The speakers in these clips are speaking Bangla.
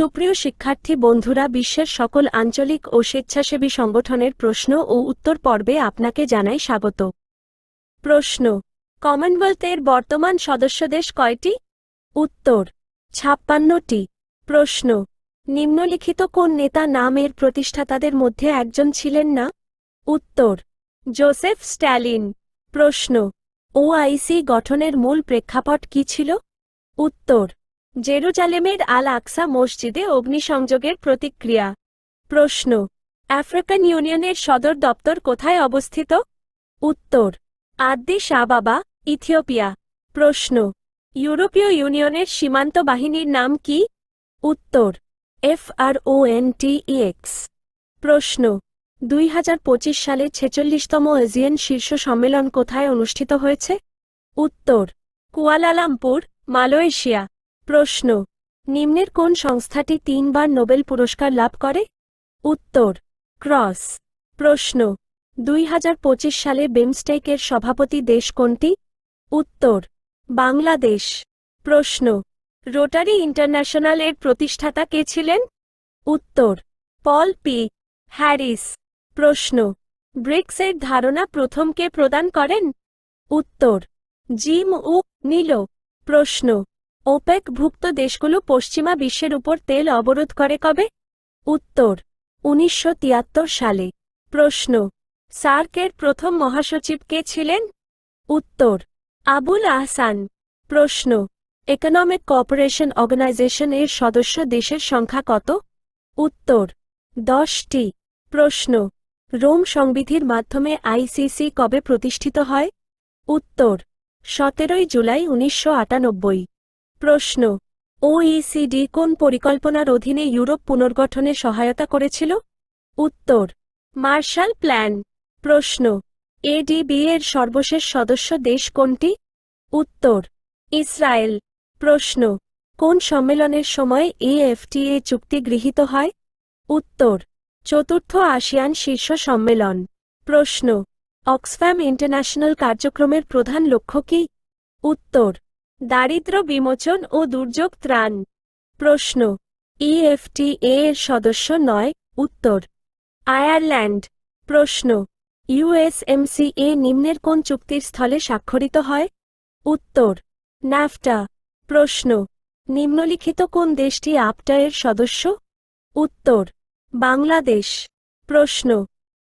সুপ্রিয় শিক্ষার্থী বন্ধুরা, বিশ্বের সকল আঞ্চলিক ও স্বেচ্ছাসেবী সংগঠনের প্রশ্ন ও উত্তর পর্বে আপনাকে জানাই স্বাগত। প্রশ্ন, কমনওয়েলথের বর্তমান সদস্য দেশ কয়টি? উত্তর, ছাপ্পান্নটি। প্রশ্ন, নিম্নলিখিত কোন নেতা নামের প্রতিষ্ঠাতাদের মধ্যে একজন ছিলেন না? উত্তর, জোসেফ স্ট্যালিন। প্রশ্ন, ওআইসি গঠনের মূল প্রেক্ষাপট কি ছিল? উত্তর জেরুজালেমের আল আকসা মসজিদে অগ্নিসংযোগের প্রতিক্রিয়া। প্রশ্ন, আফ্রিকান ইউনিয়নের সদর দপ্তর কোথায় অবস্থিত? উত্তর আদ্দিস আবাবা, ইথিওপিয়া। প্রশ্ন, ইউরোপীয় ইউনিয়নের সীমান্ত বাহিনীর নাম কি? উত্তর, F R O N T X. প্রশ্ন, দুই হাজার পঁচিশ সালে ছেচল্লিশতম এজিয়ান শীর্ষ সম্মেলন কোথায় অনুষ্ঠিত হয়েছে? উত্তর, কুয়ালালামপুর, মালয়েশিয়া। প্রশ্ন, নিম্নের কোন সংস্থাটি তিনবার নোবেল পুরস্কার লাভ করে? উত্তর, ক্রস। প্রশ্ন, দুই হাজার পঁচিশ সালে বিমস্টেকের সভাপতি দেশ কোনটি? উত্তর, বাংলাদেশ। প্রশ্ন, রোটারি ইন্টারন্যাশনাল এর প্রতিষ্ঠাতা কে ছিলেন? উত্তর, পল পি হ্যারিস। প্রশ্ন ব্রিক্সের ধারণা প্রথমকে প্রদান করেন? উত্তর, জিম উ নীল। প্রশ্ন ওপেক ভুক্ত দেশগুলো পশ্চিমা বিশ্বের উপর তেল অবরোধ করে কবে? উত্তর, উনিশশো তিয়াত্তর সালে। প্রশ্ন, সার্কের প্রথম মহাসচিব কে ছিলেন? উত্তর, আবুল আহসান। প্রশ্ন, ইকোনমিক কোঅপারেশন অর্গানাইজেশন এর সদস্য দেশের সংখ্যা কত? উত্তর, দশটি। প্রশ্ন, রোম সংবিধির মাধ্যমে আইসিসি কবে প্রতিষ্ঠিত হয়? উত্তর, সতেরোই জুলাই উনিশশো আটানব্বই। প্রশ্ন ওইসিডি কোন পরিকল্পনার অধীনে ইউরোপ পুনর্গঠনে সহায়তা করেছিল? উত্তর, মার্শাল প্ল্যান। প্রশ্ন এডিবি এর সর্বশেষ সদস্য দেশ কোনটি? উত্তর, ইসরায়েল। প্রশ্ন, কোন সম্মেলনের সময় এএফটিএ চুক্তি গৃহীত হয়? উত্তর, চতুর্থ আসিয়ান শীর্ষ সম্মেলন। প্রশ্ন, অক্সফ্যাম ইন্টারন্যাশনাল কার্যক্রমের প্রধান লক্ষ্য কি? উত্তর দারিদ্র বিমোচন ও দুর্যোগ ত্রাণ। প্রশ্ন। ইএফটিএ এর সদস্য নয়, উত্তর। আয়ারল্যান্ড। প্রশ্ন। ইউএসএমসিএ নিম্নের কোন চুক্তির স্থলে স্বাক্ষরিত হয়? উত্তর। নাফটা। প্রশ্ন। নিম্নলিখিত কোন দেশটি আপটা এর সদস্য? উত্তর। বাংলাদেশ। প্রশ্ন।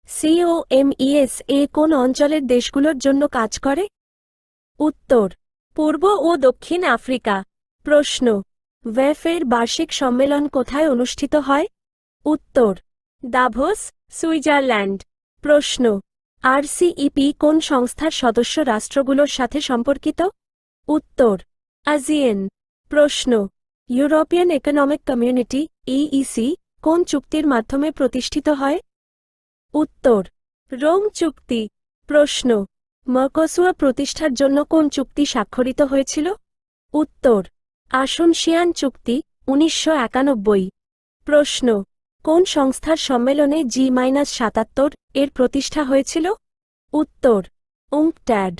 সিওএমইএস এ কোন অঞ্চলের দেশগুলোর জন্য কাজ করে? উত্তর। পূর্ব ও দক্ষিণ আফ্রিকা। প্রশ্ন, ওয়েফের বার্ষিক সম্মেলন কোথায় অনুষ্ঠিত হয়? উত্তর, দাভোস, সুইজারল্যান্ড। প্রশ্ন, আরসিইপি কোন সংস্থার সদস্য রাষ্ট্রগুলোর সাথে সম্পর্কিত? উত্তর আজিয়েন প্রশ্ন, ইউরোপিয়ান ইকোনমিক কমিউনিটি, ইইসি, কোন চুক্তির মাধ্যমে প্রতিষ্ঠিত হয়? উত্তর, রোম চুক্তি। প্রশ্ন মর্কসুয়া প্রতিষ্ঠার জন্য কোন চুক্তি স্বাক্ষরিত হয়েছিল? উত্তর আসনশিয়ান চুক্তি, উনিশশো একানব্বই। প্রশ্ন, কোন সংস্থার সম্মেলনে জি মাইনাস সাতাত্তর এর প্রতিষ্ঠা হয়েছিল? উত্তর উংট্যাড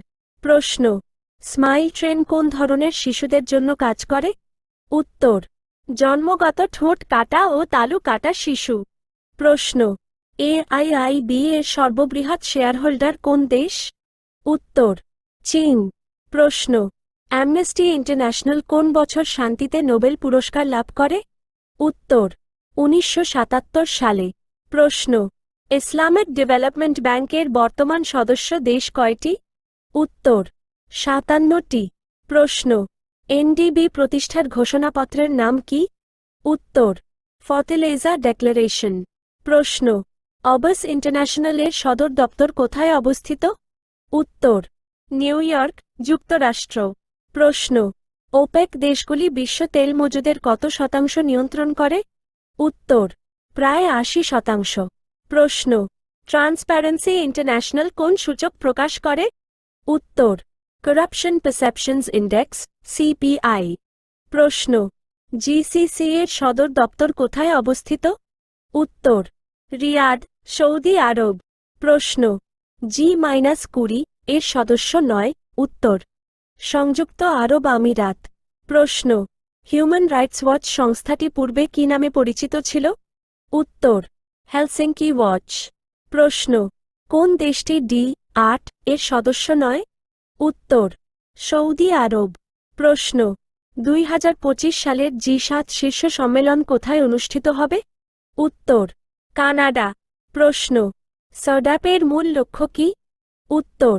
প্রশ্ন, স্মাইল ট্রেন কোন ধরনের শিশুদের জন্য কাজ করে? উত্তর, জন্মগত ঠোঁট কাটা ও তালু কাটা শিশু। প্রশ্ন এআইআইবি এর সর্ববৃহৎ শেয়ারহোল্ডার কোন দেশ? উত্তর, চীন। প্রশ্ন অ্যামনেস্টি ইন্টারন্যাশনাল কোন বছর শান্তিতে নোবেল পুরস্কার লাভ করে? উত্তর, উনিশশো সাতাত্তর সালে। প্রশ্ন ইসলামিক ডেভেলপমেন্ট ব্যাংকের বর্তমান সদস্য দেশ কয়টি? উত্তর, সাতান্নটি। প্রশ্ন, এনডিবি প্রতিষ্ঠার ঘোষণাপত্রের নাম কি? উত্তর ফতেলেজা ডেক্লারেশন প্রশ্ন অবস ইন্টারন্যাশনালের সদর দপ্তর কোথায় অবস্থিত? উত্তর, নিউ ইয়র্ক, যুক্তরাষ্ট্র। প্রশ্ন, ওপেক দেশগুলি বিশ্ব তেল মজুদের কত শতাংশ নিয়ন্ত্রণ করে? উত্তর, প্রায় আশি শতাংশ। প্রশ্ন, ট্রান্সপ্যারেন্সি ইন্টারন্যাশনাল কোন সূচক প্রকাশ করে? উত্তর, করাপশন পারসেপশনস ইন্ডেক্স, সিপিআই। প্রশ্ন, জিসিসি এর সদর দপ্তর কোথায় অবস্থিত? উত্তর, রিয়াদ, সৌদি আরব। প্রশ্ন জি মাইনাস কুড়ি এর সদস্য নয়, উত্তর। সংযুক্ত আরব আমিরাত। প্রশ্ন, হিউম্যান রাইটস ওয়াচ সংস্থাটি পূর্বে কি নামে পরিচিত ছিল? উত্তর, হেলসিঙ্কি ওয়াচ। প্রশ্ন, কোন দেশটি ডি আট এর সদস্য নয়? উত্তর, সৌদি আরব। প্রশ্ন, দুই হাজার পঁচিশ সালের জি সাত শীর্ষ সম্মেলন কোথায় অনুষ্ঠিত হবে? উত্তর, কানাডা। প্রশ্ন সডাপের মূল লক্ষ্য কি? উত্তর,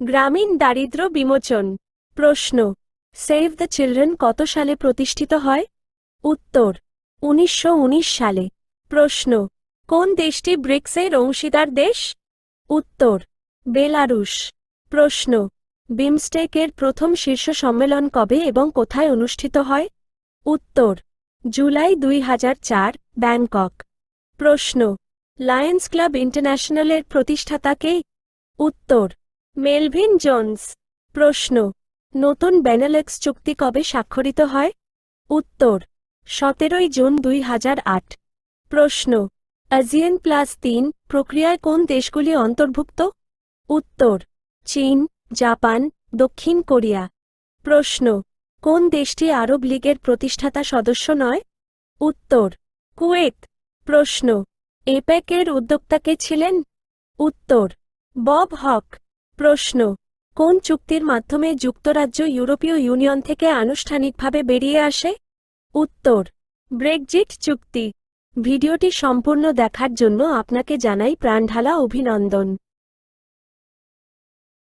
গ্রামীণ দারিদ্র্য বিমোচন। প্রশ্ন সেভ দ্য চিলড্রেন কত সালে প্রতিষ্ঠিত হয়? উত্তর, উনিশশো উনিশ সালে। প্রশ্ন, কোন দেশটি ব্রিক্সের অংশীদার দেশ? উত্তর, বেলারুশ। প্রশ্ন, বিমস্টেকের প্রথম শীর্ষ সম্মেলন কবে এবং কোথায় অনুষ্ঠিত হয়? উত্তর, জুলাই দুই হাজার চার, ব্যাংকক। প্রশ্ন লায়ন্স ক্লাব ইন্টারন্যাশনালের প্রতিষ্ঠাতা কে উত্তর, মেলভিন জোন্স, প্রশ্ন, নতুন বেনেলেক্স চুক্তি কবে স্বাক্ষরিত হয়? উত্তর, সতেরোই জুন দুই হাজার আট। প্রশ্ন আজিয়ান প্লাস তিন প্রক্রিয়ায় কোন দেশগুলি অন্তর্ভুক্ত? উত্তর, চীন, জাপান, দক্ষিণ কোরিয়া। প্রশ্ন, কোন দেশটি আরব লীগের প্রতিষ্ঠাতা সদস্য নয়? উত্তর, কুয়েত। প্রশ্ন এপ্যাকের উদ্যোক্তাকে ছিলেন? উত্তর, বব হক। প্রশ্ন, কোন চুক্তির মাধ্যমে যুক্তরাজ্য ইউরোপীয় ইউনিয়ন থেকে আনুষ্ঠানিকভাবে বেরিয়ে আসে? উত্তর ব্রেকজিট চুক্তি। ভিডিওটি সম্পূর্ণ দেখার জন্য আপনাকে জানাই প্রাণঢালা অভিনন্দন।